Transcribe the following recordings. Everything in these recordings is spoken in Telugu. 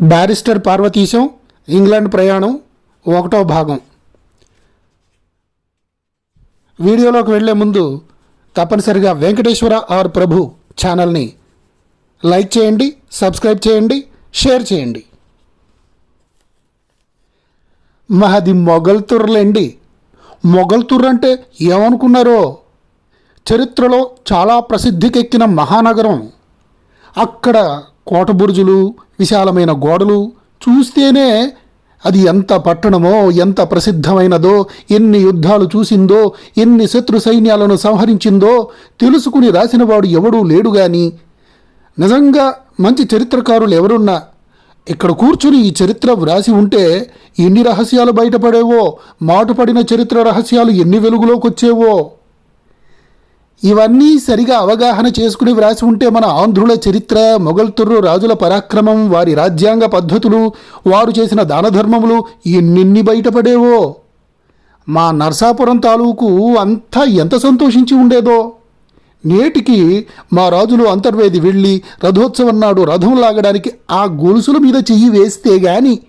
బ్యారిస్టర్ పార్వతీశం ఇంగ్లాండ్ ప్రయాణం ఒకటో భాగం. వీడియోలోకి వెళ్ళే ముందు తప్పనిసరిగా వెంకటేశ్వర ఆర్ ప్రభు ఛానల్ని లైక్ చేయండి సబ్స్క్రైబ్ చేయండి షేర్ చేయండి. మాది మొగల్తుర్లేండి మొగల్తుర్ అంటే ఏమనుకున్నారో? చరిత్రలో చాలా ప్రసిద్ధికెక్కిన మహానగరం. అక్కడ కోట బురుజులు విశాలమైన గోడలు చూస్తేనే అది ఎంత పట్టణమో ఎంత ప్రసిద్ధమైనదో ఎన్ని యుద్ధాలు చూసిందో ఎన్ని శత్రు సైన్యాలను సంహరించిందో తెలుసుకుని రాసినవాడు ఎవడూ లేడు గాని. నిజంగా మంచి చరిత్రకారులు ఎవరున్నా ఇక్కడ కూర్చుని ఈ చరిత్ర వ్రాసి ఉంటే ఎన్ని రహస్యాలు బయటపడేవో మాటుపడిన చరిత్ర రహస్యాలు ఎన్ని వెలుగులోకి వచ్చేవో ఇవన్నీ సరిగా అవగాహన చేసుకుని వ్రాసి ఉంటే మన ఆంధ్రుల చరిత్ర మొగల్తుర్రు రాజుల పరాక్రమం వారి రాజ్యాంగ పద్ధతులు వారు చేసిన దానధర్మములు ఎన్నిన్ని బయటపడేవో? మా నర్సాపురం తాలూకు అంతా ఎంత సంతోషించి ఉండేదో? నేటికి మా రాజులు అంతర్వేది వెళ్ళి రథోత్సవం నాడు రథం లాగడానికి ఆ గొలుసుల మీద చెయ్యి వేస్తే గాని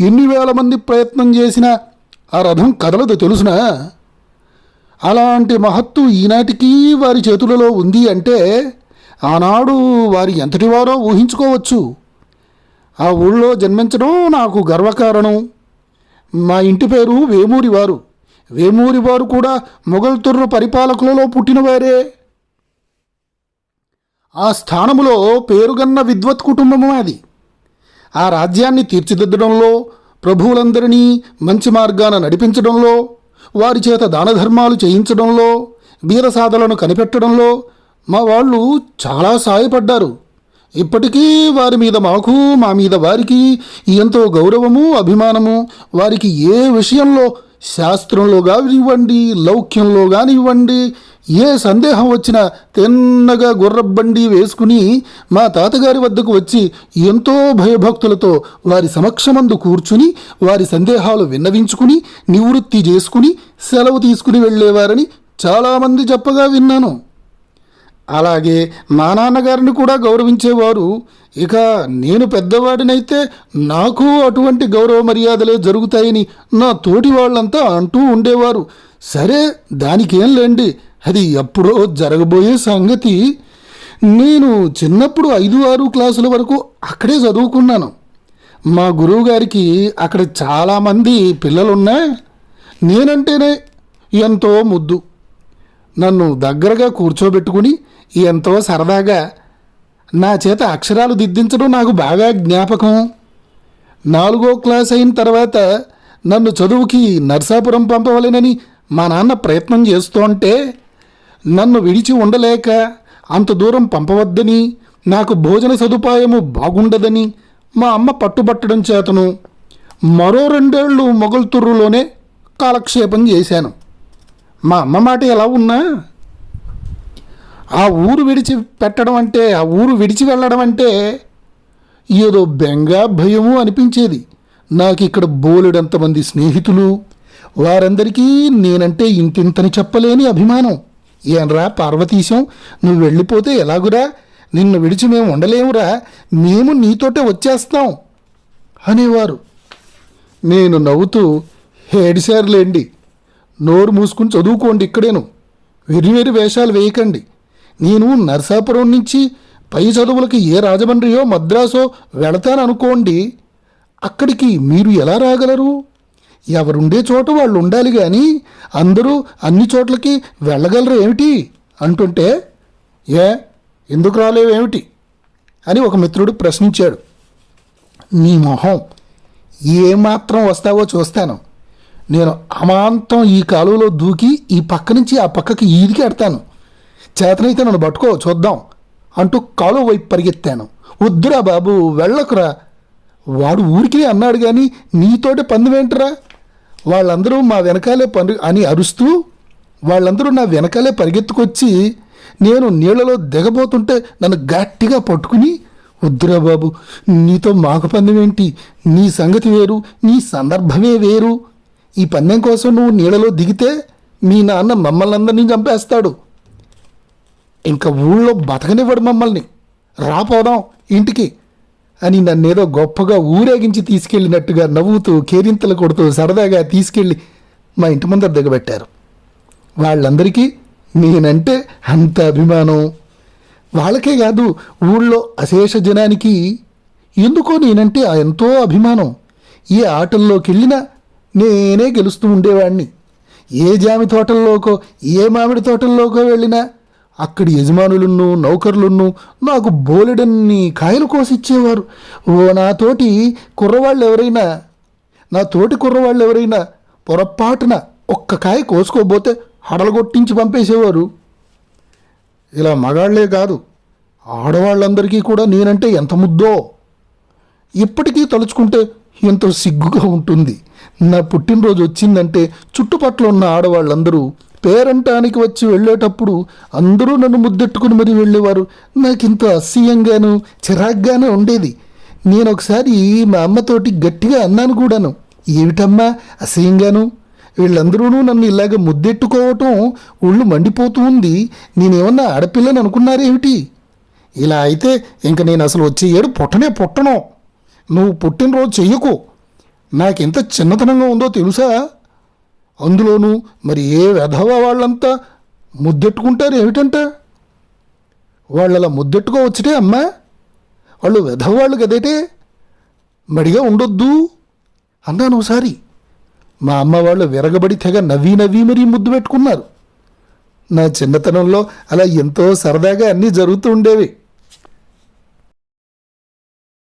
ఎన్ని వేల మంది ప్రయత్నం చేసినా ఆ రథం కదలదు తెలుసునా? అలాంటి మహత్తు ఈనాటికి వారి చేతులలో ఉంది అంటే ఆనాడు వారి ఎంతటి వారో ఊహించుకోవచ్చు. ఆ ఊళ్ళో జన్మించడం నాకు గర్వకారణం. మా ఇంటి పేరు వేమూరి వారు. వేమూరి వారు కూడా మొగల్తుర్రు పరిపాలకులలో పుట్టినవారే ఆ స్థానములో పేరుగన్న విద్వత్ కుటుంబము అది. ఆ రాజ్యాన్ని తీర్చిదిద్దడంలో ప్రభువులందరినీ మంచి మార్గాన నడిపించడంలో వారి చేత దానధర్మాలు చేయించడంలో బీరసాదలను కనిపెట్టడంలో మా వాళ్ళు చాలా సాయపడ్డారు. ఇప్పటికీ వారి మీద మాకు మా మీద వారికి ఎంతో గౌరవము అభిమానము. వారికి ఏ విషయంలో శాస్త్రంలో కానివ్వండి లౌక్యంలో కానివ్వండి ఏ సందేహం వచ్చినా తిన్నగా గుర్రబండి వేసుకుని మా తాతగారి వద్దకు వచ్చి ఎంతో భయభక్తులతో వారి సమక్షమందు కూర్చుని వారి సందేహాలు విన్నవించుకుని నివృత్తి చేసుకుని సెలవు తీసుకుని వెళ్ళేవారని చాలామంది చెప్పగా విన్నాను. అలాగే మా నాన్నగారిని కూడా గౌరవించేవారు. ఇక నేను పెద్దవాడినైతే నాకు అటువంటి గౌరవ మర్యాదలే జరుగుతాయని నా తోటి వాళ్ళంతా అంటూ ఉండేవారు. సరే దానికేం లేండి. అది ఎప్పుడో జరగబోయే సంగతి. నేను చిన్నప్పుడు ఐదు ఆరు క్లాసుల వరకు అక్కడే చదువుకున్నాను. మా గురువు గారికి అక్కడ చాలామంది పిల్లలున్నా నేనంటేనే ఎంతో ముద్దు. నన్ను దగ్గరగా కూర్చోబెట్టుకుని ఎంతో సరదాగా నా చేత అక్షరాలు దిద్దించడం నాకు బాగా జ్ఞాపకం. నాలుగో క్లాస్ అయిన తర్వాత నన్ను చదువుకి నర్సాపురం పంపవలేనని మా నాన్న ప్రయత్నం చేస్తూ ఉంటే నన్ను విడిచి ఉండలేక అంత దూరం పంపవద్దని నాకు భోజన సదుపాయము బాగుండదని మా అమ్మ పట్టుబట్టడం చేతను మరో రెండేళ్ళు మొగల్తుర్రులోనే కాలక్షేపం చేశాను. మా అమ్మ మాట ఎలా ఉన్నా ఆ ఊరు విడిచి పెట్టడం అంటే ఆ ఊరు విడిచి వెళ్ళడం అంటే ఏదో బెంగ భయము అనిపించేది. నాకు ఇక్కడ బోలెడంతమంది స్నేహితులు వారందరికీ నేనంటే ఇంతింతని చెప్పలేని అభిమానం. ఏంరా పార్వతీశం? నువ్వు వెళ్ళిపోతే ఎలాగురా? నిన్ను విడిచి మేము ఉండలేమురా మేము నీతోటే వచ్చేస్తాం అనేవారు. నేను నవ్వుతూ ఏడిసారులేండి నోరు మూసుకుని చదువుకోండి ఇక్కడేను. వెరివేరు వేషాలు వేయకండి. నేను నర్సాపురం నుంచి పై చదువులకి ఏ రాజమండ్రియో మద్రాసో వెళతాననుకోండి అక్కడికి మీరు ఎలా రాగలరు? ఎవరుండే చోట వాళ్ళు ఉండాలి కానీ అందరూ అన్ని చోట్లకి వెళ్ళగలరు ఏమిటి? అంటుంటే ఏ ఎందుకు రాలేవేమిటి అని ఒక మిత్రుడు ప్రశ్నించాడు. నీ మొహం ఏమాత్రం వస్తావో చూస్తాను. నేను అమాంతం ఈ కాలువలో దూకి ఈ పక్క నుంచి ఆ పక్కకి ఈదికి ఎడతాను చేతనైతే నన్ను పట్టుకో చూద్దాం అంటూ కాలువ వైపు పరిగెత్తాను. వద్దురా బాబు వెళ్ళకురా. వాడు ఊరికి అన్నాడు కానీ నీతోటి పందువేంటరా వాళ్ళందరూ మా వెనకాలే పని అని అరుస్తూ వాళ్ళందరూ నా వెనకాలే పరిగెత్తుకొచ్చి నేను నీళ్ళలో దిగబోతుంటే నన్ను గట్టిగా పట్టుకుని వద్దురా బాబు నీతో మాకు పందెం ఏంటి నీ సంగతి వేరు నీ సందర్భమే వేరు. ఈ పందెం కోసం నువ్వు నీళ్ళలో దిగితే మీ నాన్న మమ్మల్ని అందరినీ చంపేస్తాడు. ఇంకా ఊళ్ళో బతకనివ్వడు మమ్మల్ని. రాపోదాం ఇంటికి. అని నన్నేదో గొప్పగా ఊరేగించి తీసుకెళ్ళినట్టుగా నవ్వుతూ కేరింతలు కొడుతూ సరదాగా తీసుకెళ్ళి మా ఇంటి ముందర దిగబెట్టారు. వాళ్ళందరికీ నేనంటే అంత అభిమానం. వాళ్ళకే కాదు ఊళ్ళో అశేష జనానికి ఎందుకో నేనంటే ఎంతో అభిమానం. ఏ ఆటల్లోకి వెళ్ళినా నేనే గెలుస్తూ ఉండేవాడిని ఏ జామి తోటల్లోకో ఏ మామిడి తోటల్లోకో వెళ్ళినా అక్కడి యజమానులను నౌకర్లను నాకు బోలెడన్ని కాయలు కోసిచ్చేవారు. ఓ నాతోటి కుర్రవాళ్ళు ఎవరైనా నా తోటి కుర్రవాళ్ళు ఎవరైనా పొరపాటున ఒక్క కాయ కోసుకోబోతే హడలగొట్టించి పంపేసేవారు. ఇలా మగాళ్ళే కాదు ఆడవాళ్ళందరికీ కూడా నేనంటే ఎంత ముద్దో? ఇప్పటికీ తలుచుకుంటే ఎంతో సిగ్గుగా ఉంటుంది. నా పుట్టినరోజు వచ్చిందంటే చుట్టుపక్కల ఉన్న ఆడవాళ్ళందరూ పేరంటానికి వచ్చి వెళ్ళేటప్పుడు అందరూ నన్ను ముద్దెట్టుకుని మరీ వెళ్ళేవారు. నాకింత అసహ్యంగాను చిరాగ్గానే ఉండేది. నేను ఒకసారి మా అమ్మతోటి గట్టిగా అన్నాను కూడాను. ఏమిటమ్మా అసహ్యంగాను? వీళ్ళందరూ నన్ను ఇలాగ ముద్దెట్టుకోవటం ఒళ్ళు మండిపోతూ ఉంది. నేనేమన్నా ఆడపిల్లని అనుకున్నారేమిటి? ఇలా అయితే ఇంక నేను అసలు వచ్చే ఏడు పుట్టనే పుట్టను. నువ్వు పుట్టినరోజు చెయ్యకు. నాకెంత చిన్నతనంగా ఉందో తెలుసా? అందులోనూ మరి ఏ వెధవ వాళ్ళంతా ముద్దెట్టుకుంటారు ఏమిటంట? వాళ్ళలా ముద్దెట్టుకోవచ్చుటే అమ్మా వాళ్ళు వెధవాళ్ళు కదేటే మడిగా ఉండొద్దు అన్నాను ఒకసారి. మా అమ్మ వాళ్ళు విరగబడి తెగ నవ్వి నవ్వి మరీ ముద్దు పెట్టుకున్నారు. నా చిన్నతనంలో అలా ఎంతో సరదాగా అన్నీ జరుగుతూ ఉండేవి.